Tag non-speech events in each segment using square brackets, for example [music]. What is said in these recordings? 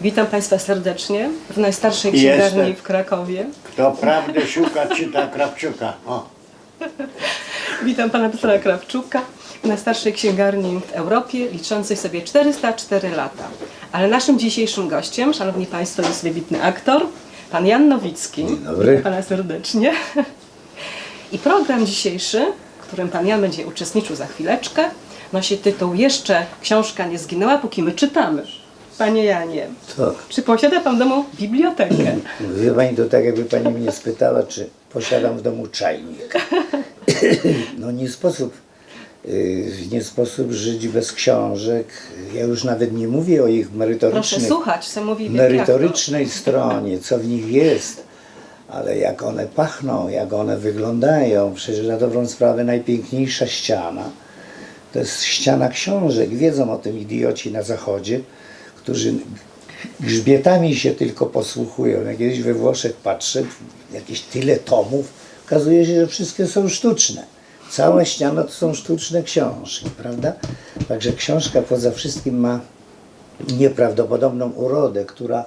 Witam Państwa serdecznie w najstarszej Jestem. księgarni w Krakowie. Kto prawdę szuka, czyta Krawczuka. O, [laughs] Witam Pana profesora Krawczuka w najstarszej księgarni w Europie, liczącej sobie 404 lata. Ale naszym dzisiejszym gościem, Szanowni Państwo, jest wybitny aktor, Pan Jan Nowicki. Dzień dobry. Witam Pana serdecznie. [laughs] I program dzisiejszy, w którym Pan Jan będzie uczestniczył za chwileczkę, nosi tytuł Jeszcze książka nie zginęła, póki my czytamy. Panie Janie, Tak. czy posiada Pan w domu bibliotekę? Wie pani, to tak jakby pani mnie spytała, czy posiadam w domu czajnik. [coughs] No nie sposób, yy, nie sposób żyć bez książek. Ja już nawet nie mówię o ich Proszę merytorycznej, słuchać, co mówi merytorycznej stronie, co w nich jest, ale jak one pachną, jak one wyglądają. Przecież na dobrą sprawę najpiękniejsza ściana to jest ściana książek. Wiedzą o tym idioci na zachodzie, którzy grzbietami się tylko posłuchują. Jak kiedyś we Włoszech patrzę, jakieś tyle tomów, okazuje się, że wszystkie są sztuczne. Cała ściana to są sztuczne książki, prawda? Także książka poza wszystkim ma nieprawdopodobną urodę, która,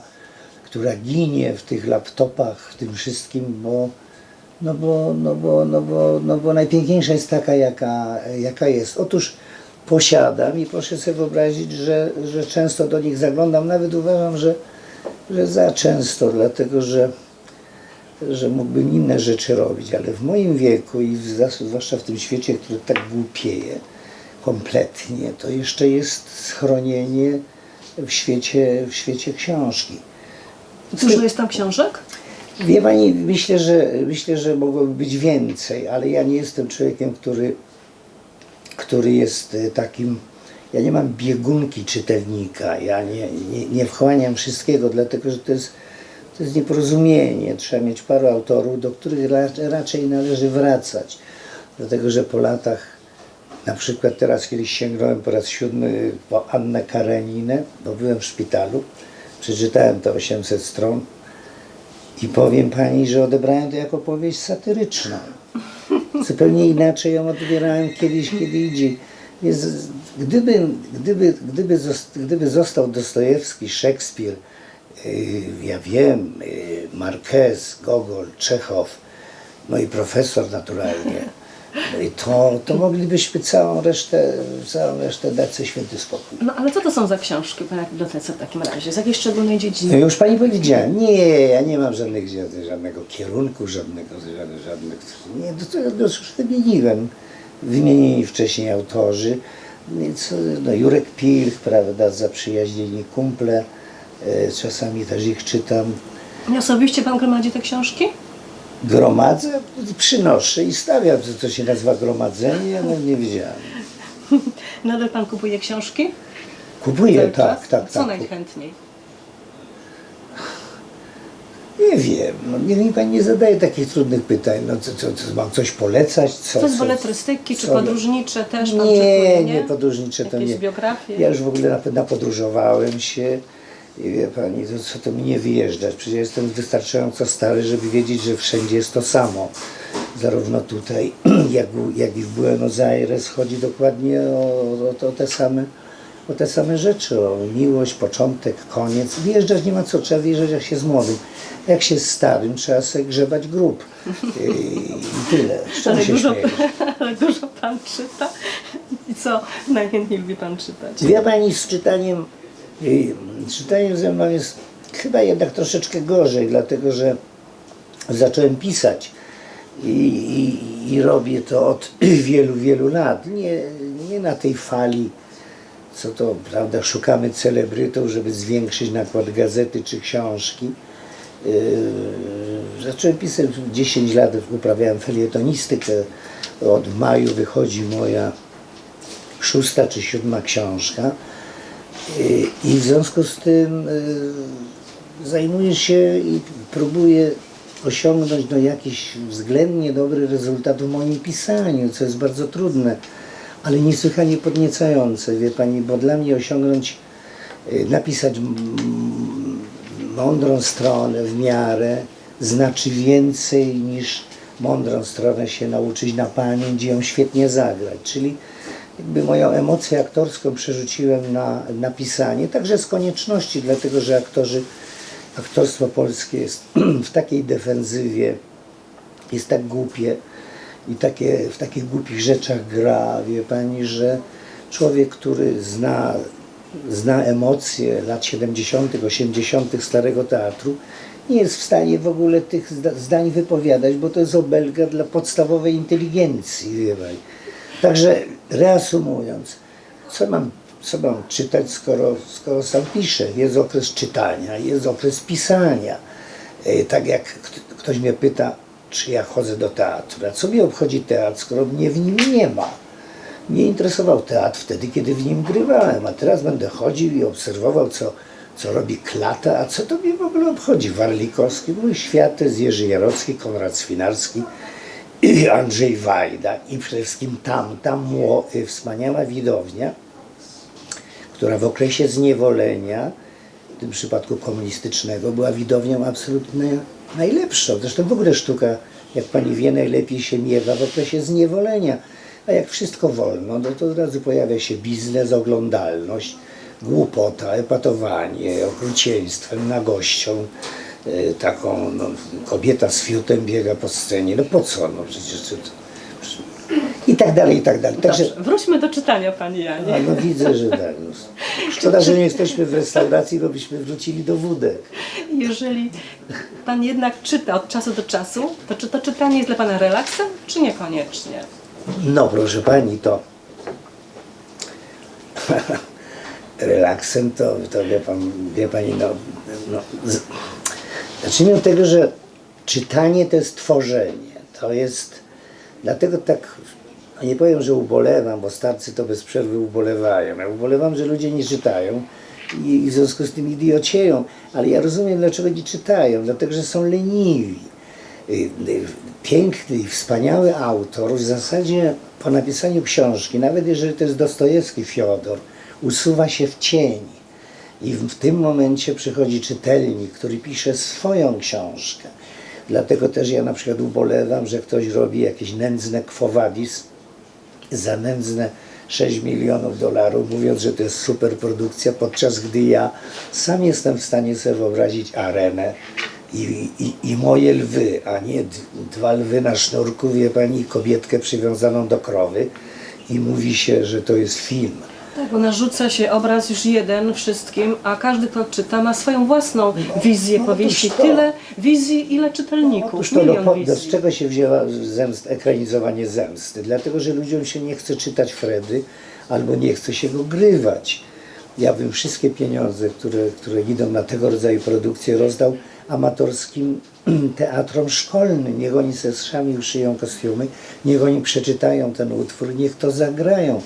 która ginie w tych laptopach, w tym wszystkim, bo, no bo, no bo, no bo, no bo najpiękniejsza jest taka, jaka, jaka jest. Otóż posiadam i proszę sobie wyobrazić, że, że często do nich zaglądam, nawet uważam, że, że za często, dlatego że, że mógłbym inne rzeczy robić, ale w moim wieku i zwłaszcza w tym świecie, który tak głupieje kompletnie, to jeszcze jest schronienie w świecie, w świecie książki. Dużo jest tam książek? Wie pani, myślę, że myślę, że mogłoby być więcej, ale ja nie jestem człowiekiem, który, który jest e, takim. Ja nie mam biegunki czytelnika, ja nie, nie, nie wchłaniam wszystkiego, dlatego że to jest, to jest nieporozumienie. Trzeba mieć paru autorów, do których ra, raczej należy wracać. Dlatego, że po latach, na przykład teraz kiedyś sięgnąłem po raz siódmy po Annę Kareninę, bo byłem w szpitalu, przeczytałem te 800 stron, i powiem pani, że odebrałem to jako powieść satyryczną. Zupełnie inaczej ją odbierałem kiedyś, kiedy idzie. Gdyby, gdyby, gdyby, gdyby został Dostojewski, Szekspir, yy, ja wiem, yy, Marquez, Gogol, Czechow, no i profesor naturalnie, [laughs] i to, to moglibyśmy całą resztę, całą resztę dać sobie święty spokój. No ale co to są za książki w bibliotece w takim razie? Z jakiej szczególnej No dziedziny? już pani powiedziałem, nie, ja nie mam żadnych, żadnego kierunku, żadnego, żadnych, żadnych nie, to, to, to już wymieniłem, wymienieni wcześniej autorzy, co, no, Jurek Pilch, prawda, zaprzyjaźnieni kumple, e, czasami też ich czytam, I osobiście Pan gromadzi te książki? Gromadzę, przynoszę i stawiam, co to się nazywa gromadzenie, no nie wiedziałem. [laughs] Nadal Pan kupuje książki? Kupuję, Cały tak, czas? tak, Co tak. najchętniej? Nie wiem, no, nie, nie, pani nie zadaje takich trudnych pytań, no co, co, co mam coś polecać, co? Co z beletrystyki, czy co- podróżnicze też Pan Nie, czytuje, nie, podróżnicze to Jakieś nie. biografie? Ja już w ogóle na- napodróżowałem się i wie pani, to co to mi nie wyjeżdżać? Przecież jestem wystarczająco stary, żeby wiedzieć, że wszędzie jest to samo. Zarówno tutaj, [clears throat] jak, jak i w Buenos Aires chodzi dokładnie o, o, o te same o te same rzeczy, o miłość, początek, koniec. Wyjeżdżać nie ma co, trzeba wyjeżdżać jak się z młodym. Jak się z starym, trzeba sobie grzebać grób. I, i tyle. Ale się dużo, [laughs] ale dużo Pan czyta? I co najchętniej lubi Pan czytać? Wie pani, z czytaniem, czytaniem ze mną jest chyba jednak troszeczkę gorzej, dlatego że zacząłem pisać i, i, i robię to od [clears throat] wielu, wielu lat. Nie, nie na tej fali, co to, prawda, szukamy celebrytów, żeby zwiększyć nakład gazety czy książki. Yy, zacząłem pisać 10 lat, uprawiałem felietonistykę. Od maju wychodzi moja szósta czy siódma książka. I w związku z tym y, zajmuję się i próbuję osiągnąć no, jakiś względnie dobry rezultat w moim pisaniu, co jest bardzo trudne, ale niesłychanie podniecające, wie pani, bo dla mnie osiągnąć, y, napisać mądrą stronę w miarę znaczy więcej niż mądrą stronę się nauczyć na pamięć i ją świetnie zagrać. Czyli jakby moją emocję aktorską przerzuciłem na, na pisanie, także z konieczności, dlatego że aktorzy, aktorstwo polskie jest [clears throat] w takiej defensywie, jest tak głupie i takie, w takich głupich rzeczach gra, wie pani, że człowiek, który zna, zna emocje lat 70., 80. starego teatru, nie jest w stanie w ogóle tych zda- zdań wypowiadać, bo to jest obelga dla podstawowej inteligencji, wie pani. Także reasumując, co mam, co mam czytać, skoro, skoro sam piszę? Jest okres czytania, jest okres pisania. E, Tak jak kt- ktoś mnie pyta, czy ja chodzę do teatru, a co mi obchodzi teatr, skoro mnie w nim nie ma? Mnie interesował teatr wtedy, kiedy w nim grywałem, a teraz będę chodził i obserwował, co, co robi Klata, a co to mnie w ogóle obchodzi? Warlikowski, mój świat to jest Jerzy Jarocki, Konrad Swinarski, [clears throat] Andrzej Wajda i przede wszystkim tam, tam mło, wspaniała widownia, która w okresie zniewolenia, w tym przypadku komunistycznego, była widownią absolutnie najlepszą. Zresztą w ogóle sztuka, jak pani wie, najlepiej się miewa w okresie zniewolenia. A jak wszystko wolno, no to od razu pojawia się biznes, oglądalność, głupota, epatowanie, okrucieństwem, nagością. Taką no, kobieta z fiutem biega po scenie. No po co? No przecież to, i tak dalej, i tak dalej. Także Dobrze, wróćmy do czytania, Pani Janie. a no widzę, że tak. No. Szkoda, że nie jesteśmy w restauracji, bo byśmy wrócili do wódek. Jeżeli Pan jednak czyta od czasu do czasu, to czy to czytanie jest dla Pana relaksem, czy niekoniecznie? No proszę pani, to [laughs] relaksem to, to wie, pan, wie pani, no, no z... zacznijmy od tego, że czytanie to jest tworzenie. To jest, dlatego tak, nie powiem, że ubolewam, bo starcy to bez przerwy ubolewają. Ja ubolewam, że ludzie nie czytają i, i w związku z tym idiocieją, ale ja rozumiem, dlaczego nie czytają, dlatego, że są leniwi y, y, piękny i wspaniały autor w zasadzie po napisaniu książki, nawet jeżeli to jest Dostojewski Fiodor, usuwa się w cień. I w, tym momencie przychodzi czytelnik, który pisze swoją książkę. Dlatego też ja na przykład ubolewam, że ktoś robi jakieś nędzne kwowadis za nędzne 6 milionów dolarów, mówiąc, że to jest super produkcja, podczas gdy ja sam jestem w stanie sobie wyobrazić arenę i, i, i moje lwy, a nie dwa lwy na sznurku, wie pani, kobietkę przywiązaną do krowy i mówi się, że to jest film. Tak, bo narzuca się obraz już jeden wszystkim, a każdy, kto czyta, ma swoją własną wizję no powieści. otóż to. Tyle wizji, ile czytelników. Otóż to do, Milion z wizji. czego się wzięła zemst, ekranizowanie zemsty? Dlatego, że ludziom się nie chce czytać Fredy albo nie chce się go grywać. Ja bym wszystkie pieniądze, które, które idą na tego rodzaju produkcje, rozdał amatorskim [clears throat] teatrom szkolnym. Niech oni se sami uszyją kostiumy, niech oni przeczytają ten utwór, niech to zagrają.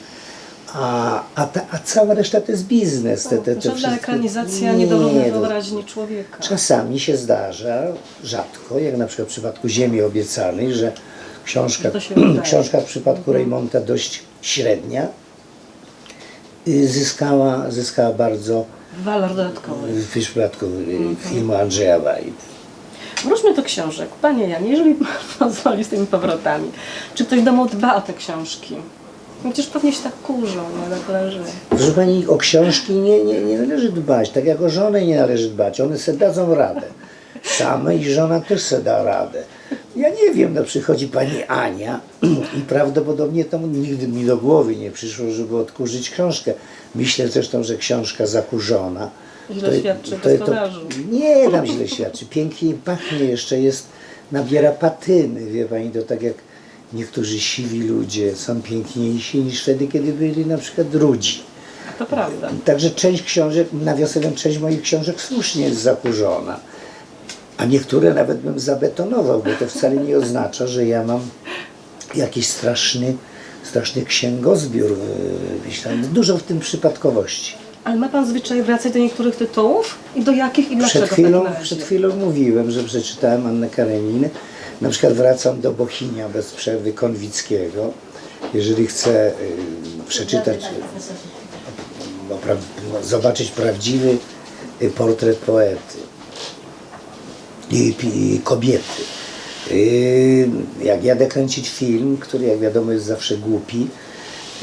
A, a, ta, a cała reszta to jest biznes. Te, te, te Żadna wszystkie- ekranizacja nie to- wyobraźni człowieka. Czasami się zdarza, rzadko, jak na przykład w przypadku Ziemi Obiecanej, że książka, książka w przypadku Reymonta dość średnia zyskała, zyskała bardzo Walor dodatkowy. w przypadku y, filmu Andrzeja Wajdy. Wróćmy do książek. Panie Janie, jeżeli pan [laughs] pozwoli z tymi powrotami, czy ktoś w domu dba o te książki? No Przecież pewnie się tak kurzą, nie tak leży. Proszę Pani, o książki nie, nie, nie należy dbać, tak jak o żonę nie należy dbać, one se dadzą radę. Same i żona też se da radę. Ja nie wiem, no przychodzi Pani Ania i prawdopodobnie to nigdy mi do głowy nie przyszło, żeby odkurzyć książkę. Myślę zresztą, że książka zakurzona. Źle świadczy o to, to. Nie, tam źle świadczy. Pięknie pachnie jeszcze, jest, nabiera patyny, wie Pani, to tak jak niektórzy siwi ludzie są piękniejsi niż wtedy, kiedy byli na przykład drudzi. To prawda. Także część książek, nawiasem część moich książek słusznie jest zakurzona. A niektóre nawet bym zabetonował, bo to wcale nie oznacza, że ja mam jakiś straszny, straszny księgozbiór. Myślę, dużo w tym przypadkowości. Ale ma pan zwyczaj wracać do niektórych tytułów? I do jakich i dlaczego Przed chwilą, takim razie? przed chwilą mówiłem, że przeczytałem Annę Kareninę. Na przykład wracam do Bochinia bez przerwy Konwickiego. Jeżeli chcę y, przeczytać, no, zobaczyć prawdziwy y, portret poety i, kobiety. Y, jak jadę kręcić film, który jak wiadomo jest zawsze głupi,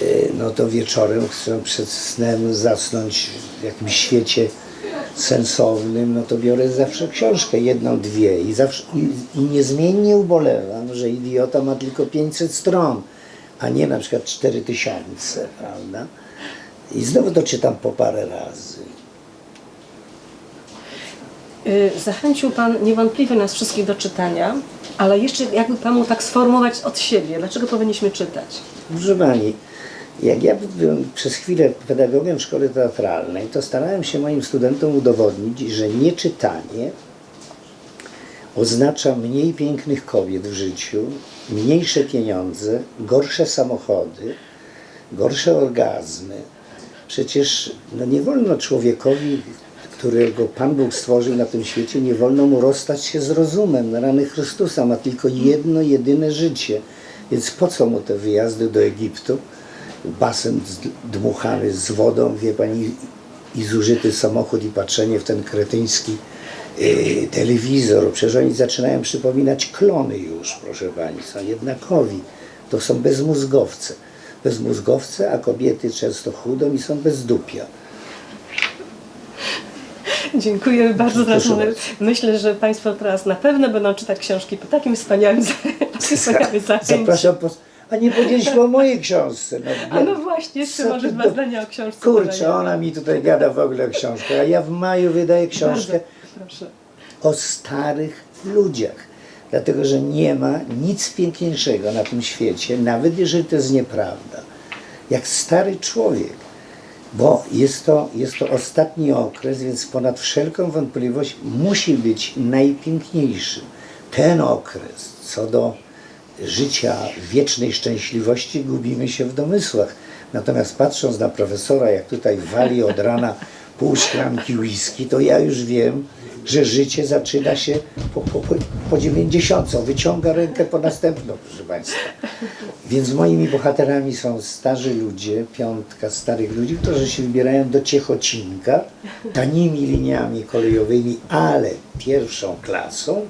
y, no to wieczorem chcę przed snem zasnąć w jakimś świecie sensownym, no to biorę zawsze książkę, jedną, dwie i, zawsze, i, i niezmiennie ubolewam, że idiota ma tylko 500 stron, a nie na przykład 4000, prawda? I znowu to czytam po parę razy. Y, Zachęcił Pan niewątpliwie nas wszystkich do czytania, ale jeszcze jakby Pan mógł tak sformułować od siebie, dlaczego powinniśmy czytać? Proszę Pani, jak ja byłem przez chwilę pedagogiem w szkole teatralnej, to starałem się moim studentom udowodnić, że nieczytanie oznacza mniej pięknych kobiet w życiu, mniejsze pieniądze, gorsze samochody, gorsze orgazmy. Przecież no nie wolno człowiekowi, którego Pan Bóg stworzył na tym świecie, nie wolno mu rozstać się z rozumem. Na rany Chrystusa ma tylko jedno, jedyne życie. Więc po co mu te wyjazdy do Egiptu? Basen dmuchany z wodą, wie Pani, i zużyty samochód i patrzenie w ten kretyński yy, telewizor. Przecież oni zaczynają przypominać klony już, proszę Pani, są jednakowi. To są bezmózgowce. Bezmózgowce, a kobiety często chudą i są bezdupia. Dziękujemy bardzo za rozmowę. Myślę, że Państwo teraz na pewno będą czytać książki po takim wspaniałym, [laughs] takim wspaniałym zachęcie. Zapraszam, po... a nie powiedzieliśmy o mojej książce. No, A no właśnie, jeszcze może dwa do- zdania o książce. Kurczę, ona mi tutaj gada w ogóle o książkach, a ja w maju wydaję książkę Bardzo o starych ludziach. Dlatego, że nie ma nic piękniejszego na tym świecie, nawet jeżeli to jest nieprawda, jak stary człowiek. Bo jest to, jest to ostatni okres, więc ponad wszelką wątpliwość musi być najpiękniejszy. Ten okres, co do życia wiecznej szczęśliwości, gubimy się w domysłach. Natomiast patrząc na profesora, jak tutaj wali od rana pół szklanki whisky, to ja już wiem, że życie zaczyna się po, po, po, po 90. Wyciąga rękę po następną, proszę Państwa. Więc moimi bohaterami są starzy ludzie, piątka starych ludzi, którzy się wybierają do Ciechocinka tanimi liniami kolejowymi, ale pierwszą klasą.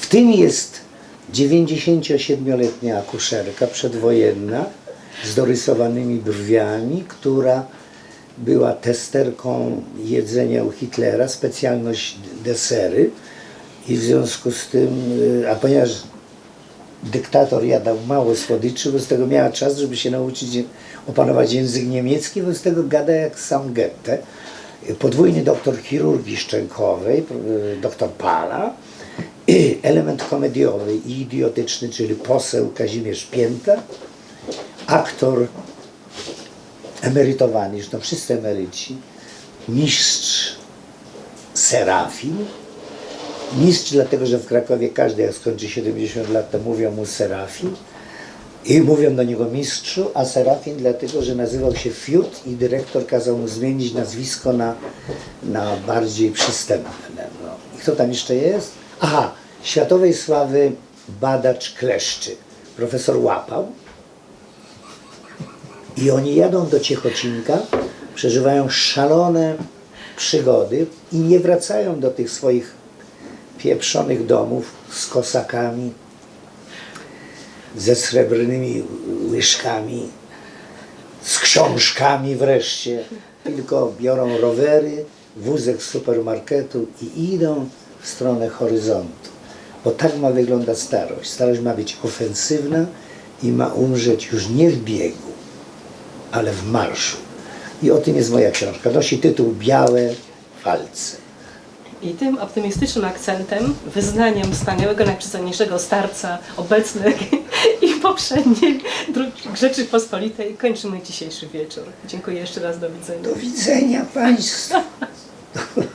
W tym jest 97-letnia akuszerka przedwojenna z dorysowanymi brwiami, która była testerką jedzenia u Hitlera, specjalność desery i w związku z tym, y, a ponieważ dyktator jadał mało słodyczy, bo z tego miała czas, żeby się nauczyć opanować język niemiecki, bo z tego gada jak sam Goethe. Podwójny doktor chirurgii szczękowej, doktor Pala, [clears throat] element komediowy i idiotyczny, czyli poseł Kazimierz Pięta, aktor emerytowany, zresztą wszyscy emeryci, mistrz Serafin, mistrz dlatego, że w Krakowie każdy jak skończy 70 lat, to mówią mu Serafin i mówią do niego mistrzu, a Serafin dlatego, że nazywał się Fiut i dyrektor kazał mu zmienić nazwisko na, na bardziej przystępne. No. I kto tam jeszcze jest? Aha, światowej sławy badacz kleszczy, profesor Łapał, i oni jadą do Ciechocinka, przeżywają szalone przygody i nie wracają do tych swoich pieprzonych domów z kosakami, ze srebrnymi łyżkami, z książkami wreszcie, tylko biorą rowery, wózek z supermarketu i idą w stronę horyzontu. Bo tak ma wyglądać starość. Starość ma być ofensywna i ma umrzeć już nie w biegu, ale w marszu. I o tym jest moja książka. Nosi tytuł Białe falce. I tym optymistycznym akcentem, wyznaniem wspaniałego, najprzystojniejszego starca obecnych [laughs] i poprzedniej Rzeczypospolitej kończymy dzisiejszy wieczór. Dziękuję jeszcze raz, do widzenia. Do widzenia Państwu. [laughs]